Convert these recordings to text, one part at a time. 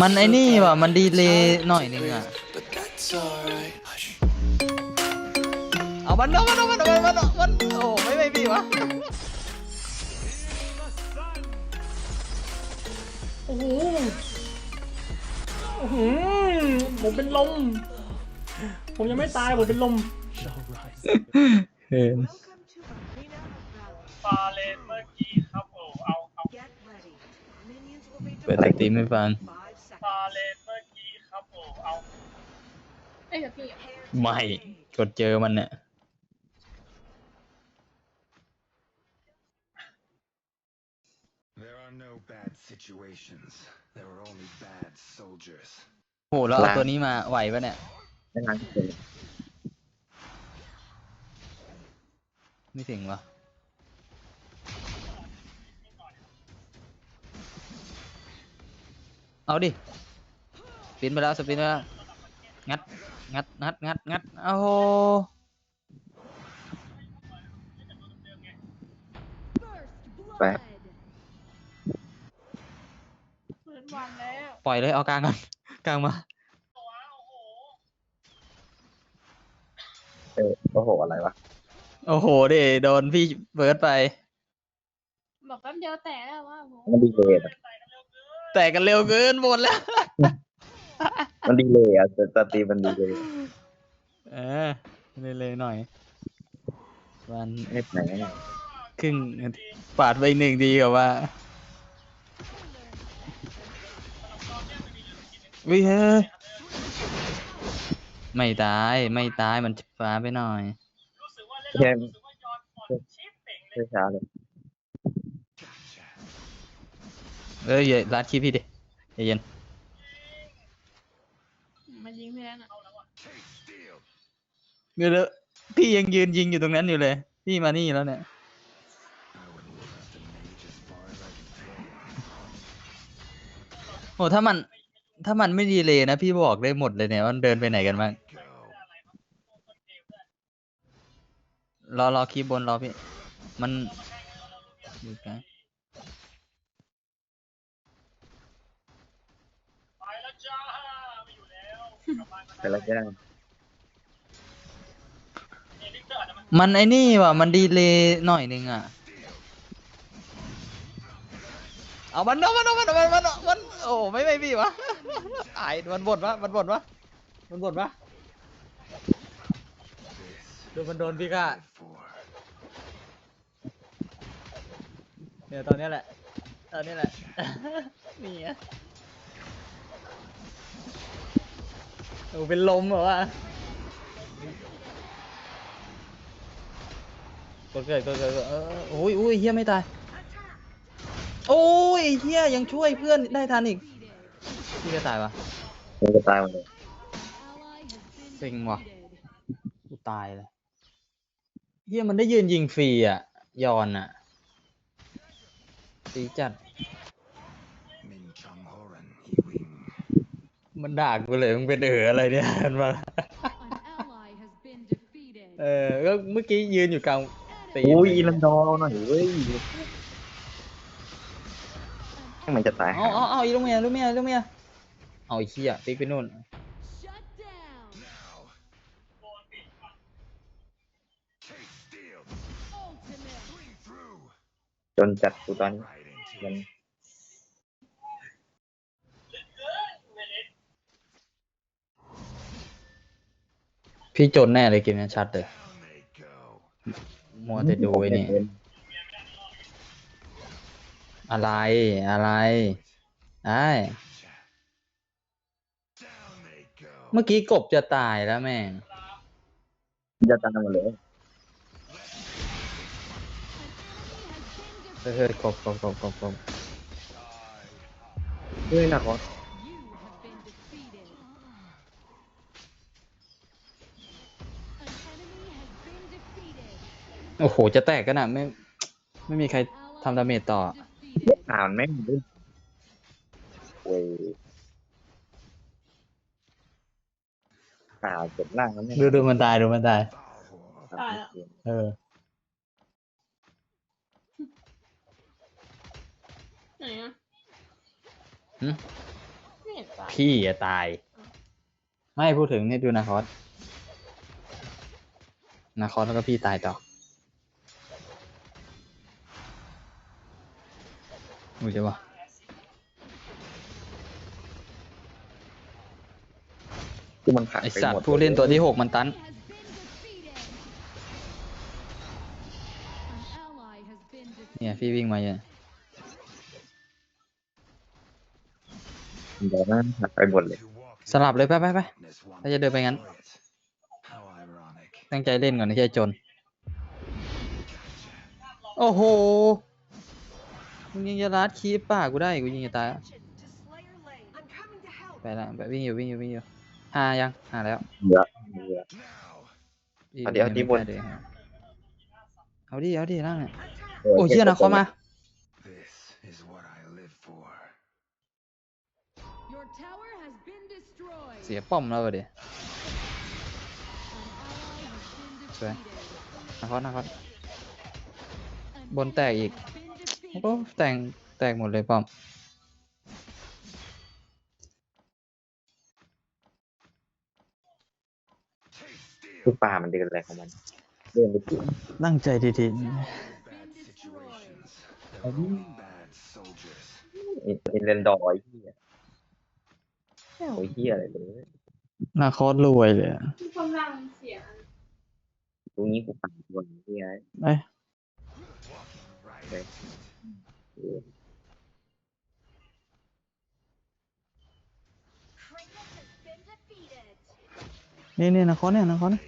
มันไอ้นี่ so ว่ะ bright, มันดีเลย์ it's หน่อย hard นึ to งอะ breathe, But that's alright. Hush. เอามันเอามันเอามันเอามันเอามันโอ้ไม่ไม่พี่วะ โอ้โหอื้อหือผมเป็นลม ผมยังไม่ตาย ผมเป็นลม เห็นฟาเลนเมื่อกี้ครับผมเอาเอา Get ready. Minions will be เปิดสตรีมให้ฟัง five ฟา seconds. เลนเมื่อกี้ครับผมเอาเอ้ยเดี๋ยวพี่ไม่ กดเจอมันเนี่ย There are no bad situations. There are only bad soldiers. โหแล้วเอาตัวนี้มาไหวปะเนี่ย ไม่นานเกินไม่ถึงวะ เอาดิสปินไปแล้วสปินไปแล้วงัดงัดงัดงัดงัดโอ้โหแป๊บพื้นวันแล้วปล่อยเลยเอากลางก่อนกลางมาเออโอ้โห อะไรวะ โอ้โหเดโดนพี่เบิร์ดไป บอกแป๊บเดียวแตะแล้วว่าโหมันดีเลยอะ แต่กันเร็วเกินหมดแล้ว มันดีเลยอะแต่สตรีมมันดีเลยเออเลยเลยๆหน่อย วันเน็ตไหนเนี่ยครึ่งนาทีปาดไปหนึ่งดีกว่าว่าวิเฮ้ยไม่ตายไม่ตายมันฟ้าไปหน่อย แค่แค่ช้าเลย เอ้ยอย่ารัดคลิปพี่ดิใจเย็นมายิงพี่แล้วน่ะเดี๋ยวๆพี่ยังยืนยิงอยู่ตรงนั้นอยู่เลย พี่มานี่แล้วเนี่ย I would love to mage as far as I can throw. โหถ้ามัน ถ้ามันไม่ดีเลยนะ พี่บอกได้หมดเลยเนี่ยว่ามันเดินไปไหนกันบ้าง Go. รอรอคีย์บนรอพี่ มันอยู่ไกล ไปแล้วจ้าไม่อยู่ แต่ละแก้วมันไอ้นี่ว่ะ มันดีเลยหน่อยนึงอะ เอามันเอามันเอามันเอามันเอามันโอ้ไม่ไม่พี่วะ ไอายมันบ่นวะมันบ่นวะมันบ่นวะดูมันโดนพี่ก้าเนี่ยตอนเนี้ยแหละตอนเนี้ยแหละ นี่ไง โอ้เป็นลมเหรอวะกดเกิดกดเกิดกดเออโอ้ยอุ้ยเฮียไม่ตาย โอ้ยเฮียยังช่วยเพื่อนได้ทันอีกพี่จะตายวะมันจะตายหมดเลยเซ็งว่ะกูตายเลยเฮียมันได้ยืนยิงฟรีอะ ยอนอะสีจัด มันด่ากูเลยมึงเป็นเอ๋ออะไรเนี่ยมันมาเออก็เมื่อกี้ยืนอยู่กลางตีนอุ้ยเลอีลันดอร์หน่อยเว้ยให้มันจะตายเอาเอาเอาอีลูกเมียลูกเมียลูกเมียเอาไอ้เหี้ยติ๊กไปนู่น Chase Steel. Swing through. จนจัดกูตอนนี้ Right into มัน พี่จนแน่เลยเกมนี้ชัดเลย Down they go. มัวแต่ดูไอ้นี่ อะไรอะไรไอ้ Down they go. เมื่อกี้กบจะตายแล้วแม่ง จะตายหมดเลยเฮ้ยเฮ้ยกบกบกบกบกบเฮ้ยหนักวะ โอ้โห จะแตกกันอะไม่ ไม่มีใครทำดาเมจต่อ อ่านแม่งด้วยเว้ยอ่าเจ็บล่างแล้วเนี่ยดูดูมันตายดูมันตาย Valhor. ตายแล้ว เออ ไหนอะหึ ไม่เห็นตายพี่อะตาย ไม่พูดถึงนี่ดูนาคอสนาคอสแล้วก็พี่ตายต่อ รู้ใช่ปะที่มันผ่านไอไปสัตหมดว์ผู้เล่นตัวที่หกมันตัน เนี่ยพี่วิ่งมาเนี่ยเดี๋ยวนะผ่านไปหมดเลย You walk สลับเลยไปไปไป darkness want ถ้าจะเดินไปงั้น to destroy it. How ironic. ตั้งใจเล่นก่อนนะที่จะจนโอ้โห มึงยังจะรัดคีปป่ากูได้อีกกูยิงจะตายอะ To Slayer Lane. I'm coming to help. ไปละไปวิ่งอยู่วิ่งอยู่วิ่งอยู่หายังหาแล้วเยอะเยอะ Now, อีกเอาดิเอาดิยังบนไม่ได้เลยฮะเอาดิเอาดิล่างเนี่ยเออโอ้เฮียนะเขามา this is what I live for. Your tower has been destroyed. เสียป้อมแล้วเดี๋ยว An ally has been สวย defeated. นาคอสนาคอส An บนแตกอีก enemy has been โอ้ defeated. แตกแตกหมดเลยป้อมคือปลามันเดินอะไรของมัน เดินไปถึงตั้งใจดี Bad situations. They're only bad soldiers. ไอ้ไอ้เรนดอร์ไอ้เหี้ยไม่เอาไอ้เหี้ยอะไรเลยๆนาคอสรวยเลยอะมีกำลังเสียงตรงนี้กูปั่นบนไอ้เหี้ยเอ้ย Right. Okay. เออนี่นี่นาคอสเนี่ยนาคอสเนี่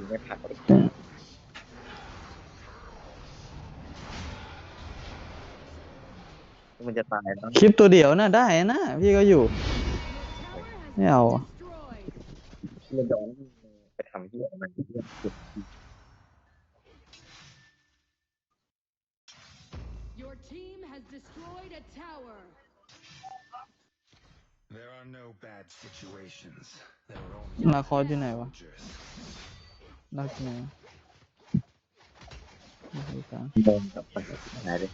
ย Let go. เรนดอร์มันเล่นจริงมันดิ I wouldn't trust a mage as far as I could throw one. กลางหน่อยกลางหน่อยยิงไม่ผ่านเลยมันจะตายแล้วคลิปตัวเดียวน่ะได้นะพี่ก็อยู่ Your tower has ไม่เอา been อะ destroyed. เรนดอร์นี่ไปทำเหี้ยอะไรเหี้ยเจ็บ Your team has destroyed a tower. There are no bad situations. There are only นาคอสอยู่ไหนวะ soldiers. นักไหนนี่คือกลางโมงกับปัญหาเลย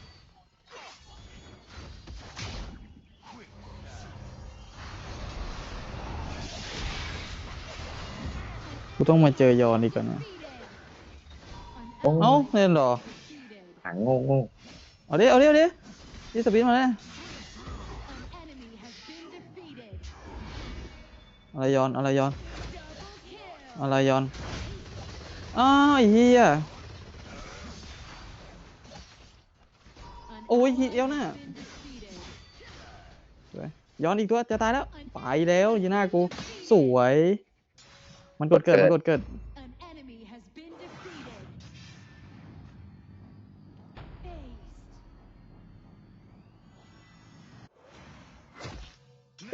กูต้องมาเจอยอนอีกก่อนนะโอ้เอ้าเล่นเหรอ Defeated. หางโง่โง่เอาดิเอาดิเอาดิที่สปีดมาเลย An enemy has been defeated. อะไรยอน อะไรยอน Double kill. อะไรยอน อ้าวไอ้เฮีย An โอ้ย ally เดียวน่ะ has been defeated. สวยย้อนอีกตัวจะตายแล้ว ไปแล้วยีหน้ากู สวย มันกดเกิด มันกดเกิด An enemy has been defeated. Aced.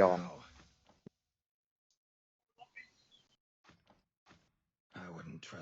ยอม wouldn't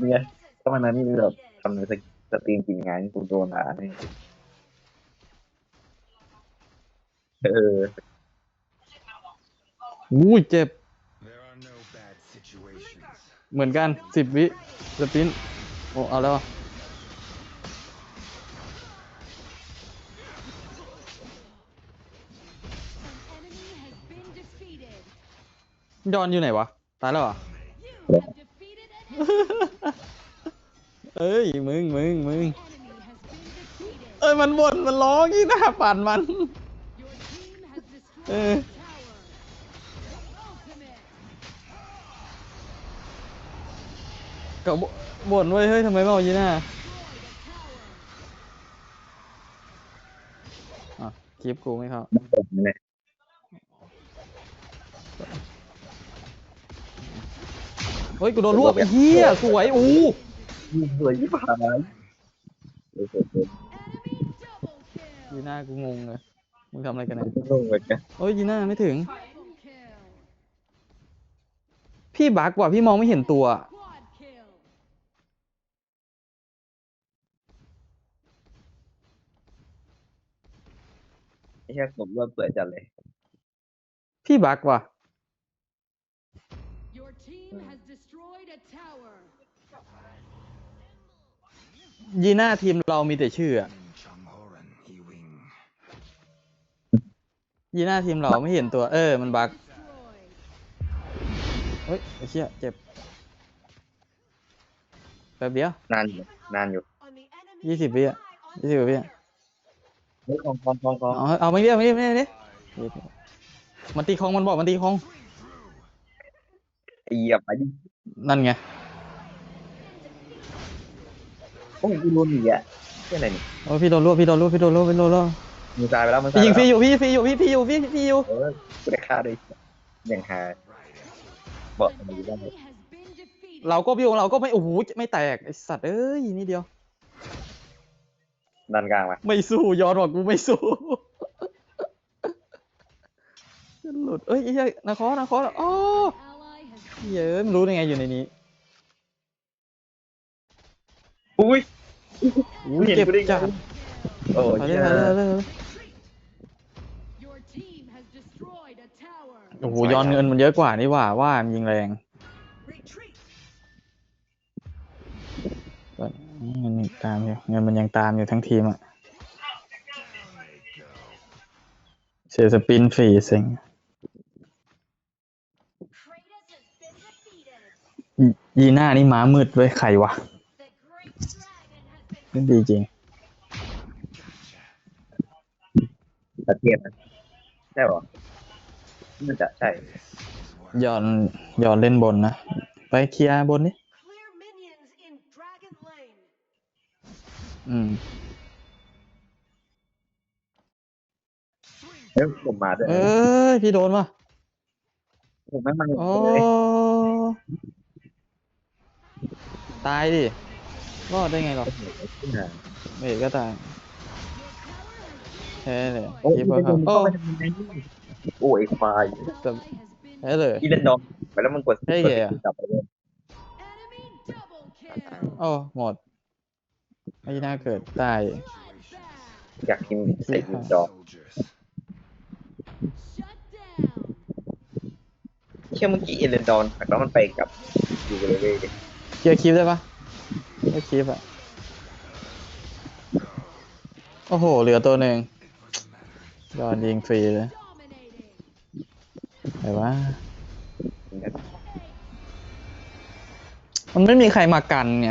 เนี่ยก็มันนั้นแบบทำในสตรีมจริงงานกูโดนหาเนี่ยเอออุ้ยเจ็บ There are no bad situations. เหมือนกันสิบวิสปินโอ้เอาแล้วอะ An enemy has been defeated. ยอนอยู่ไหนวะ ตายแล้วเหรอ You เอ้ยมึงมึงมึง Enemy has been defeated. เอ้ยมันบ่นมันร้องยี่หน้าปั่นมัน Your team has destroyed Eh. a tower. Ultimate. ก็บบ่นเว้ยเฮ้ยทำไมไม่เอายีน่าอะคลิปกูไม่เข้าเนี่ยเฮ้ยกูโดนรวบไอ้เหี้ยสวยอู้ สวยที่ผ่านโอ้โหยีน่ากูงงเลยมึงทำอะไรกันเนี่ยลงเหมือนกันเฮ้ยยีน่าไม่ถึง Triple kill. พี่บักว่ะพี่มองไม่เห็นตัว Quad kill. ไม่ใช่ผมว่าเปิดจัดเลย พี่บักว่ะ Your team has destroyed a tower. ยีน่าทีมเรามีแต่ชื่ออะ Min Chang Horan, he wing. ยีน่าทีมเราไม่เห็นตัว เออ มันบัก Destroyed. เฮ้ยไอ้เชี่ยเจ็บแป๊บเดียวนานอยู่นานอยู่ On the enemy ยี่สิบวิอะยี่สิบวิอะเฮ้ยกองกองกองกองเอาเอาไม่เดียวไม่เดียวไม่เดียวมันตีคองมันบอกมันตีคองเหยียบไปดินั่นไง โอ้ยกูโดนหนีอะเชื่ออะไรนี่โอ้พี่โดนรวบพี่โดนรวบพี่โดนรวบพี่โดนรวบมึงตายไปแล้วมึงตาพี่ยยิงไปฟรีแล้วอยู่พี่ฟรีอยู่พี่พี่อยู่พี่พี่อยู่ เออกูได้ฆ่าด้วยอย่างหาบอกทำไมได้ Enemy has been defeated. เราก็พี่ของเราก็ไม่โอ้โหไม่แตกไอสัตว์เอ้ยนี่เดียว ดันกลางมาไม่สู้ย้อนบอกกูไม่สู้ หลุดเอ้ยไอ้เหี้ยนาคอนาคออ๋อ Ally has เย้ยมันรู้ได้ไงอยู่ในนี้ อุ้ย อุ้ยเห็นเจ็บกูได้ไงจัดโอ้ไปยเลยเหี้ยไปเลยไปเลย your team has destroyed a tower. โอ้โหย้อนเงินมันเยอะกว่านี่หว่าว่ามันยิงแรง retreat. เงินยังตามอยู่เงินมันยังตามอยู่ทั้งทีมอะเสียสปินฟรีเซ็ง Kratos has been defeated. ยีหน้านี่ม้ามืดเว้ยใครวะ The great dragon has been นี่ดีจริงตะเกียบนะใช่หรอน่าจะใช่ย้อนย้อนเล่นบนนะ ไปเคลียร์บนนี่ Clear minions in Dragon Lane. อืมเฮ้ยผมมาด้วยเอ้ยพี่โดนว่ะผมไม่มาโอ้เลยตายดิ รอดได้ไงหรอเบรกก็ตายแพ้เลยโอ้ยคีบไม่เปอร์คโดรับนโอ้เข้าไปทำไมโอ้ยควายแต่ ally has been แพ้เลยอีเลนดองไปแล้วมึงกดเฮ้ยกดแกอะจับไปเลย enemy double kill. โอ้หมดไม่น่าเกิดตาย Bloodbath. อยากพิมพ์ใส่อีดอง Soldiers. Shut down. เชื่อเมื่อกี้เอเลนดอนแล้วมันไปกับอยู่เลยเว้ยเคลียร์คลิปได้ปะ ไม่คลิปอะโอ้โห เหลือตัวหนึ่งยอนยิงฟรีเลยไหนวะมันไม่มีใครมากันไง